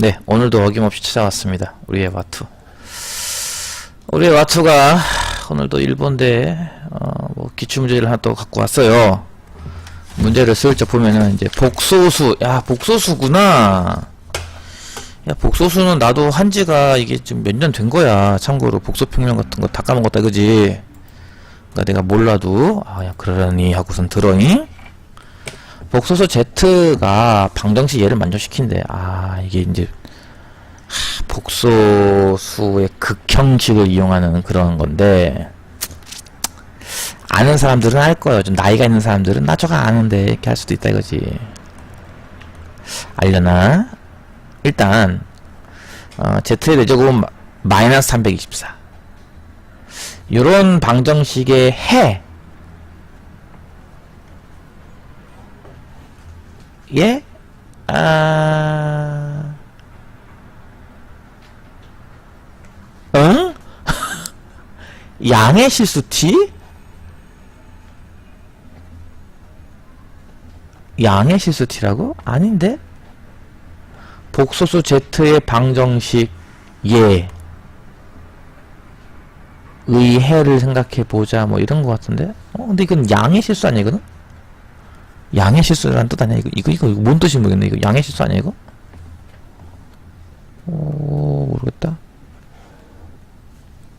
네, 오늘도 어김없이 찾아왔습니다. 우리의 와투. 우리의 와투가 오늘도 일본대 어, 뭐 기출 문제를 하나 또 갖고 왔어요. 문제를 슬쩍 보면은 이제 복소수, 야 복소수구나. 야 복소수는 나도 한지가 이게 좀몇년 된 거야. 참고로 복소평면 같은 거 다 까먹었다 그지? 그러니까 내가 몰라도 아야 그러려니 하고선 들어니. 복소수 Z가 방정식 얘를 만족시킨대. 아, 이게 이제, 하, 복소수의 극형식을 이용하는 그런 건데, 아는 사람들은 알 거예요. 좀 나이가 있는 사람들은 나 저거 아는데, 이렇게 할 수도 있다 이거지. 알려나? 일단, 어, Z의 내제곱은 마이너스 324. 요런 방정식의 해, 예? 아... 응? 양의 실수 T? 양의 실수 T라고? 아닌데? 복소수 Z의 방정식 예. 의해를 생각해 보자 뭐 이런 거 같은데? 어 근데 이건 양의 실수 아니야 이거는? 양의 실수라는 뜻 아니야? 이거, 이거, 이거, 이거 뭔 뜻인지 모르겠네. 이거 양의 실수 아니야, 이거? 오, 모르겠다.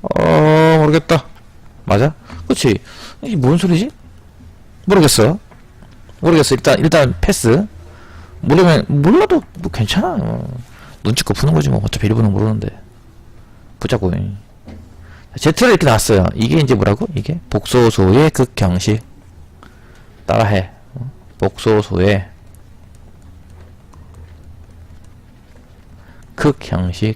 어, 모르겠다. 맞아? 그치? 이게 뭔 소리지? 모르겠어. 모르겠어. 일단, 일단 패스. 모르면, 몰라도 뭐 괜찮아. 어. 눈치껏 푸는 거지, 뭐. 어차피 일본은 모르는데. 보자고. Z를 이렇게 놨어요. 이게 이제 뭐라고? 이게 복소소의 극형식. 따라해. 복소소의 극 형식.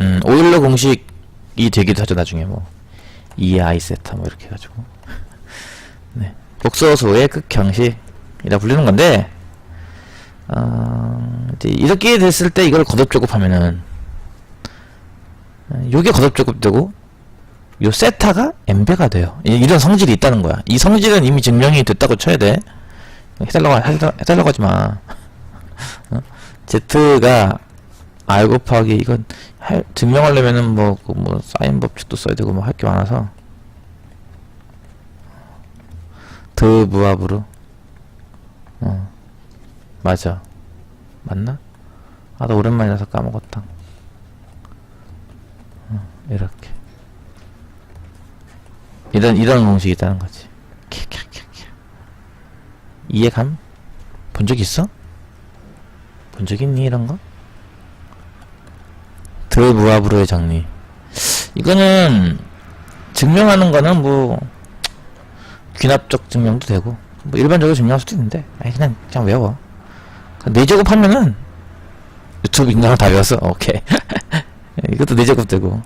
음, 오일러 공식이 되기도 하죠 나중에 뭐. 2i 세타 뭐 이렇게 해가지고. 네. 복소소의 극 형식이라 불리는 건데 어, 이렇게 됐을 때 이걸 거듭제곱하면은 어, 요게 거듭제곱되고 요 세타가 m배가 돼요. 이- 이런 성질이 있다는 거야. 이 성질은 이미 증명이 됐다고 쳐야 돼. 해달라고, 해달라- 해달라고 하지 마. 어? Z가 R 곱하기, 이건, 할- 증명하려면은 뭐, 그 뭐, 사인 법칙도 써야 되고 뭐 할 게 많아서. 더 무합으로. 어. 맞아. 맞나? 아, 나 오랜만이라서 까먹었다. 어, 이렇게. 이런 이런 공식이 있다는 거지. 이해감? 본 적 있어? 본 적 있니 이런 거? 더 무합으로의 정리. 이거는 증명하는 거는 뭐 귀납적 증명도 되고 뭐 일반적으로 증명할 수도 있는데 아니 그냥 그냥 외워. 네제곱 하면은 유튜브 인강을 다 외웠어. 오케이. 이것도 네제곱 되고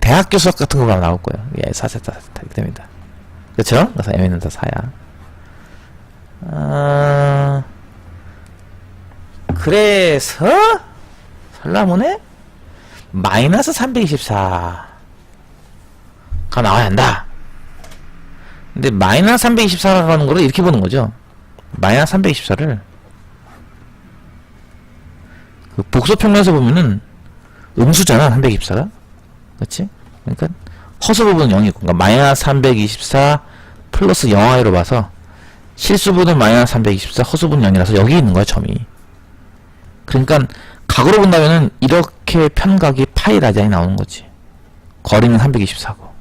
대학교 수학 같은 거만 나올 거예요. 예, 사세타, 사세타, 이렇게 됩니다. 그쵸? 그래서 M는 다 사야. 아, 그래서, 설라문에, 마이너스 324가 나와야 한다. 근데 마이너스 324가 가는 거를 이렇게 보는 거죠. 마이너스 324를, 그 복소평면에서 보면은, 음수잖아, 324가. 그치? 그러니까 허수 부분은 0이고 그러니까 마이너스 324 플러스 0i로 봐서 실수 부분은 마이너스 324 허수 부분은 0이라서 여기 있는 거야 점이 그러니까 각으로 본다면은 이렇게 편각이 파이 라디안이 나오는 거지 거리는 324고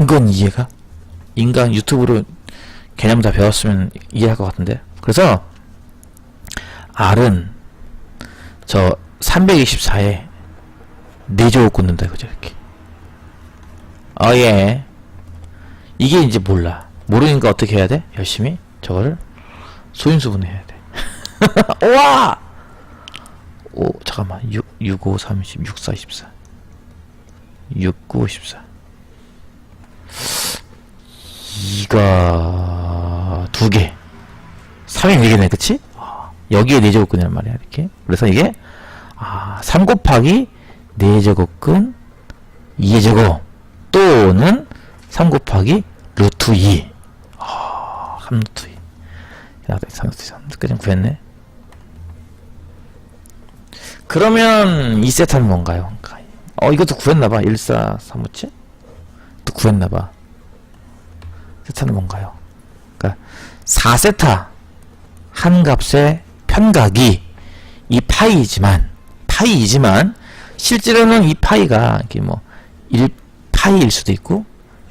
이건 이해가? 인간 유튜브로 개념 다 배웠으면 이해할 것 같은데 그래서 R은 저 324에 4제곱 꽂는다 이거죠 이렇게. 어예. 이게 이제 몰라. 모르니까 어떻게 해야 돼? 열심히 저거를 소인수분 해야 돼. 우와! 오 잠깐만. 6, 6, 5, 30, 6, 4, 14 6, 9, 14 이가 두개. 3이 4개네 그치? 여기에 4제곱근이란 말이야 이렇게. 그래서 이게 아, 3 곱하기 4제곱근 2의 제곱 또는 3 곱하기 루트 2 3루트 2 나도 3루트 3루트까지 좀 구했네. 그러면 2세타는 뭔가요? 어 이것도 구했나봐. 1 4 3 5 7 또 구했나봐. 세타는 뭔가요? 그러니까 4세타 한 값의 편각이 이 파이이지만 파이이지만 실제로는 이 파이가 이게 뭐 1파이일 수도 있고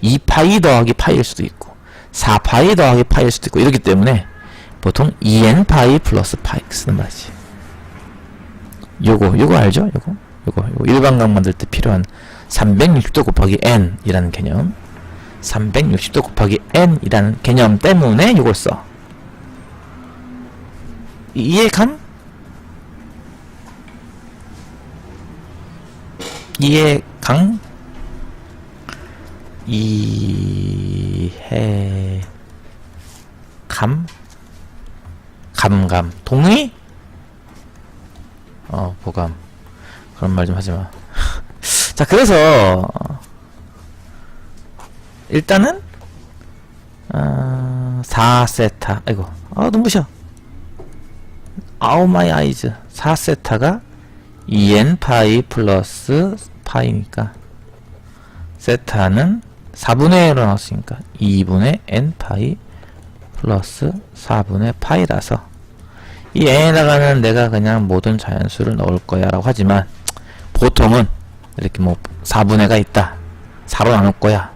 2파이 더하기 파이일 수도 있고 4파이 더하기 파이일 수도 있고 이렇기 때문에 보통 2n파이 플러스 파이 쓰는 말이지. 요거 요거 알죠? 요거? 요거 요거. 일반각 만들 때 필요한 360도 곱하기 n 이라는 개념. 360도 곱하기 n 이라는 개념 때문에 요걸 써. 이- 이해감? 이해강? 이해 감? 감감. 동의? 어 보감. 그런 말 좀 하지마. 자 그래서 어, 일단은 어, 4세타. 아이고. 아 눈부셔. 아우 마이 아이즈. 4세타가 2n 파이 플러스 파이니까. 세타는 4분의 1로 나왔으니까 2분의 n 파이 플러스 4분의 파이라서 이 n에다가는 내가 그냥 모든 자연수를 넣을 거야 라고 하지만 보통은 이렇게 뭐 4분의 가 있다 4로 나눌 거야.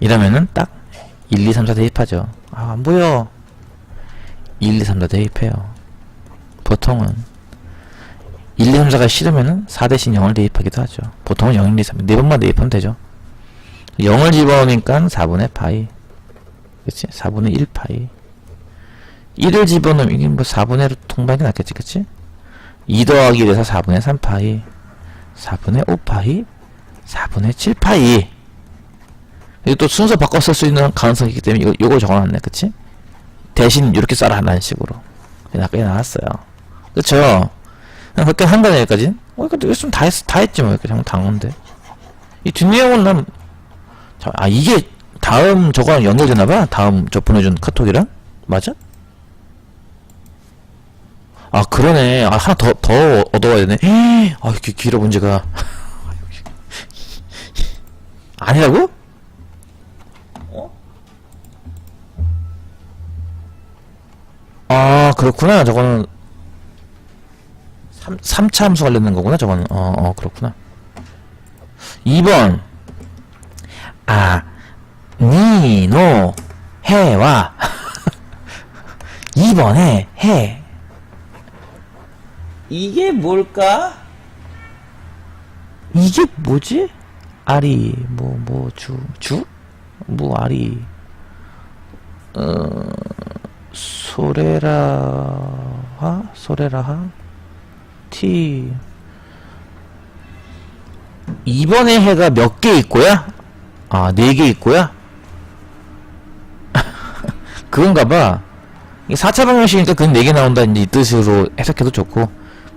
이러면은 딱 1, 2, 3, 4 대입하죠. 아 안보여. 1, 2, 3, 4 대입해요. 보통은 1, 2, 3, 4가 싫으면은 4 대신 0을 대입하기도 하죠. 보통은 0, 1, 2, 3 4번만 대입하면 되죠. 0을 집어넣으니까 4분의 파이. 그치? 4분의 1 파이. 1을 집어넣으면 이게 뭐 4분의 1로 통방이 낫겠지 그치? 2 더하기 1에서 4분의 3 파이. 4분의 5 파이. 4분의 7 파이. 이거 또 순서 바꿔 쓸 수 있는 가능성이 있기 때문에 이거, 요걸 적어놨네 그치? 대신 이렇게 써라 라는 식으로. 아까 나왔어요. 그쵸 그냥 그렇게 한 거네 여기까지? 어 이거 있으면 다, 했, 다 했지 뭐 여기까지 하면 단 건데. 이 뒷내용은 난 자, 아 이게 다음 저거랑 연결되나봐? 다음 저 보내준 카톡이랑? 맞아? 아 그러네. 아 하나 더 더 얻어와야 되네. 에이, 아 이렇게 길어 문제가. 아니라고? 아 그렇구나. 저거는 3, 3차 함수 관련된 거구나 저거는 어, 어 그렇구나. 2번. 아 니노 해와. 2번에 해. 이게 뭘까? 이게 뭐지? 아리 뭐 뭐 주 주? 뭐 아리. 어 소레라하 소레라하 티 2번의 해가 몇 개 있고야? 아, 4개 있고야? 그건가 봐. 이게 4차 방정식이니까 그건 4개 나온다, 이제 이 뜻으로 해석해도 좋고.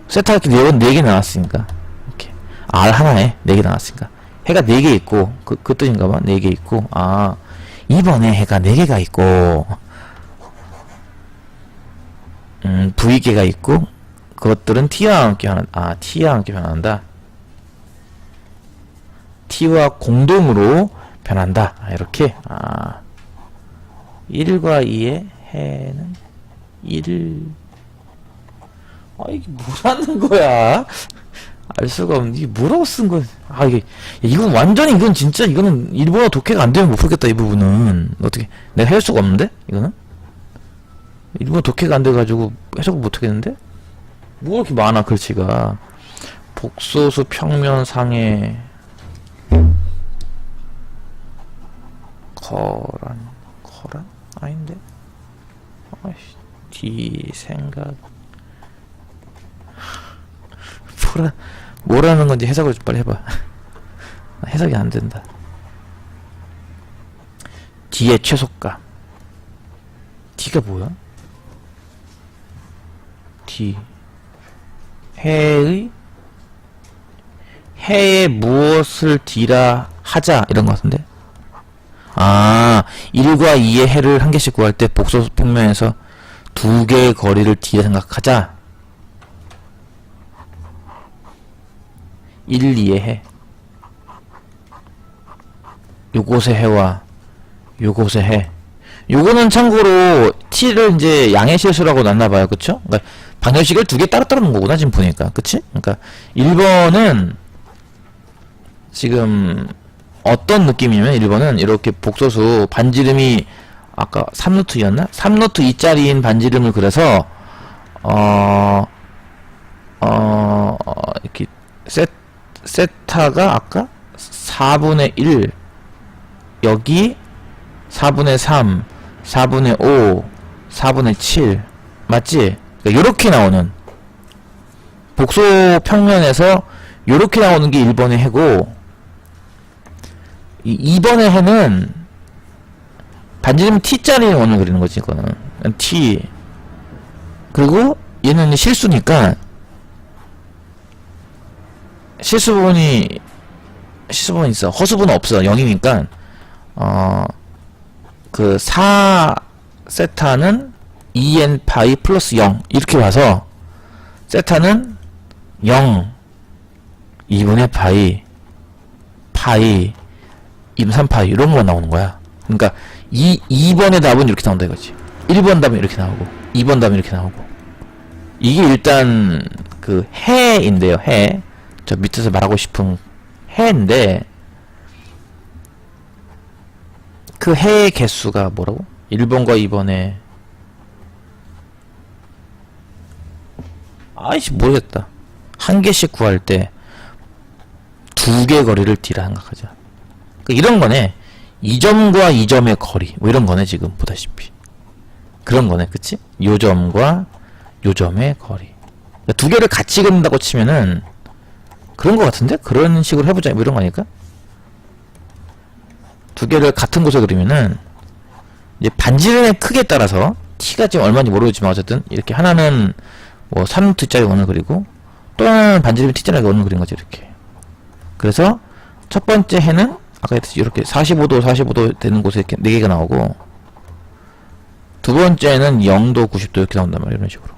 세타 이렇게 4번 4개 나왔으니까. 이렇게. R 하나에 4개 나왔으니까. 해가 4개 있고, 그, 그 뜻인가 봐. 4개 있고. 아, 2번에 해가 4개가 있고, 음, V개가 있고, 그것들은 T와 함께 변한, 아, T와 함께 변한다. T와 공동으로 변한다. 아, 이렇게. 아. 1과 2의 해는 1. 아, 이게 뭐라는 거야? 알 수가 없네. 이게 뭐라고 쓴 거야? 아, 이게, 야, 이건 완전히, 이건 진짜, 이거는 일본어 독해가 안 되면 못 풀겠다, 이 부분은. 어떻게, 내가 할 수가 없는데? 이거는? 일본어 독해가 안 돼가지고 해석을 못 하겠는데? 뭐가 이렇게 많아, 글씨가. 복소수 평면상에 거란 거란? 아닌데? 아이씨 뒤 생각. 뭐라 뭐라는 건지 해석을 좀 빨리 해봐. 해석이 안 된다. 뒤의 최소값 D가 뭐야? D 해의 해에 무엇을 D라 하자 이런 거 같은데 아, 1과 2의 해를 한 개씩 구할 때 복소 평면에서 두 개의 거리를 뒤에 생각하자. 1, 2의 해. 요곳의 해와 요곳의 해. 요거는 참고로 t를 이제 양의 실수라고 놨나봐요. 그쵸? 그러니까 방정식을 두 개 따로따로 놓은 거구나, 지금 보니까. 그치? 그러니까 1번은 지금 어떤 느낌이냐면 1번은 이렇게 복소수 반지름이 아까 3루트였나? 3루트 2짜리인 반지름을 그려서 어, 어, 어, 이렇게 세, 세타가 아까 4분의 1 여기 4분의 3 4분의 5 4분의 7 맞지? 그러니까 요렇게 나오는 복소 평면에서 요렇게 나오는 게 1번의 해고 이 2번의 해는 반지름 t짜리 원을 그리는 거지 이거는. T. 그리고 얘는 실수니까 실수 부분이 실수 부분이 있어. 허수분은 없어. 0이니까. 어그 4 세타는 2n 파이 플러스 0 이렇게 봐서 세타는 0 2분의 파이 파이 2분 3파이 이런 거만 나오는 거야. 그러니까 이 2번의 답은 이렇게 나온다 이거지. 1번 답은 이렇게 나오고 2번 답은 이렇게 나오고. 이게 일단 그 해인데요 해 저 밑에서 말하고 싶은 해인데 그 해의 개수가 뭐라고? 1번과 2번에 아이씨 모르겠다. 한 개씩 구할 때 두 개 거리를 뒤라 생각하자. 그 이런 거네. 이 점과 이 점의 거리. 뭐 이런 거네 지금 보다시피. 그런 거네 그치? 요 점과 요 점의 거리. 그러니까 두 개를 같이 그린다고 치면은 그런 거 같은데? 그런 식으로 해보자. 뭐 이런 거 아닐까? 두 개를 같은 곳에 그리면은 이제 반지름의 크기에 따라서 t가 지금 얼마인지 모르겠지만 어쨌든 이렇게 하나는 뭐 3루트짜리 원을 그리고 또 하나는 반지름이 t짜리 원을 그린 거지 이렇게. 그래서 첫 번째 해는 아까 했듯이 이렇게 45도 45도 되는 곳에 이렇게 4개가 나오고 두 번째는 0도 90도 이렇게 나온단 말이야 이런 식으로.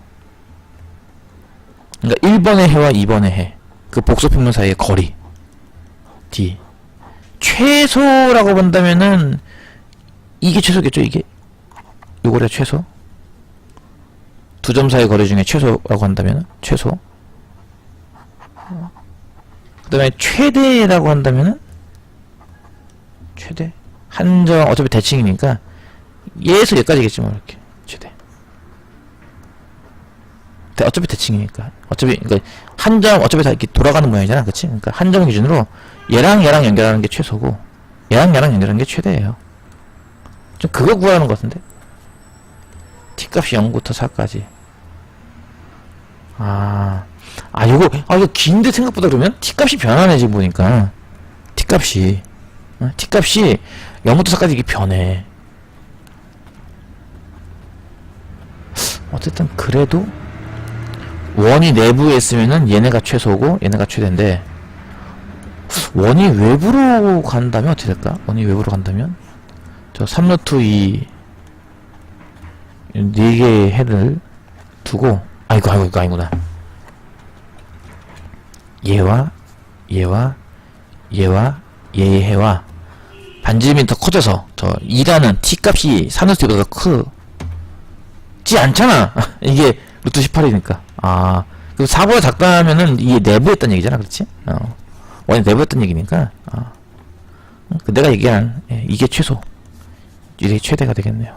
그러니까 1번의 해와 2번의 해 그 복소평면 사이의 거리 D 최소라고 본다면은 이게 최소겠죠 이게? 요거래 최소 두 점 사이 거리 중에 최소라고 한다면 최소. 그 다음에 최대라고 한다면은 최대? 한정 어차피 대칭이니까 얘에서 얘까지겠지 뭐 이렇게. 최대. 대- 어차피 대칭이니까. 어차피 그러니까 한점 어차피 다 이렇게 돌아가는 모양이잖아 그치? 그러니까 한점 기준으로 얘랑 얘랑 연결하는 게 최소고 얘랑 얘랑 연결하는 게 최대예요. 좀 그거 구하는 것 같은데? T값이 0부터 4까지 아, 아, 요거, 아, 이거 긴데 생각보다 그러면 t값이 변하네, 지금 보니까. t값이. 어? t값이 0부터 4까지 이게 변해. 어쨌든, 그래도, 원이 내부에 있으면은 얘네가 최소고, 얘네가 최대인데, 원이 외부로 간다면 어떻게 될까? 원이 외부로 간다면? 저 3루트 2, 4개의 해를 두고, 아이고, 아이고, 이거 아니구나. 얘와, 얘와, 얘와, 얘의 해와, 반지름이 더 커져서, 저, 2라는 t값이 3루트보다 크지 않잖아! 이게 루트 18이니까. 아, 그 4보다 작다면은 이게 있다는 얘기잖아, 그렇지? 어. 내부에 있다는 얘기니까, 아. 그 내가 얘기한, 예, 이게 최소. 이게 최대가 되겠네요.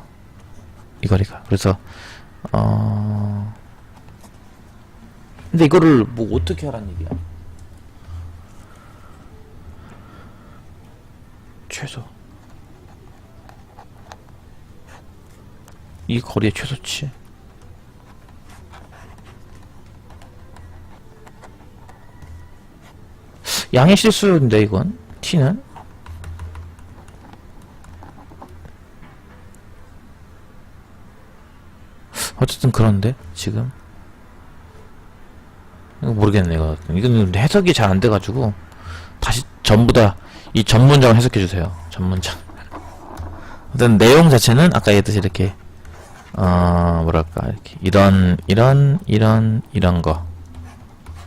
이 거리가. 그래서, 어, 근데 이거를 뭐 어떻게 하란 얘기야? 최소. 이 거리의 최소치. 양의 실수인데 이건 t는 어쨌든 그런데 지금 이거 모르겠네 이거. 이건 해석이 잘 안 돼가지고 다시 전부 다 이 전문장을 해석해 주세요 전문장. 어떤 내용 자체는 아까 얘기했듯이 이렇게 어 뭐랄까 이렇게 이런 이런 이런 이런 거.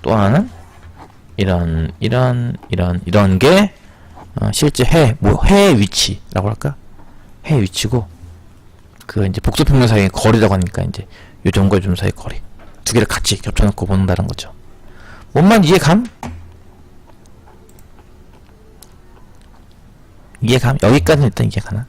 또 하나는 이런 이런 이런 이런 게 어, 실제 해 뭐해 위치라고 할까? 해 위치고 그 이제 복수평면 사이의 거리라고 하니까 이제 요점과 요점 사이의 거리. 두 개를 같이 겹쳐놓고 본다는 거죠. 뭔만 이해감? 이해감? 여기까지는 일단 이해가나?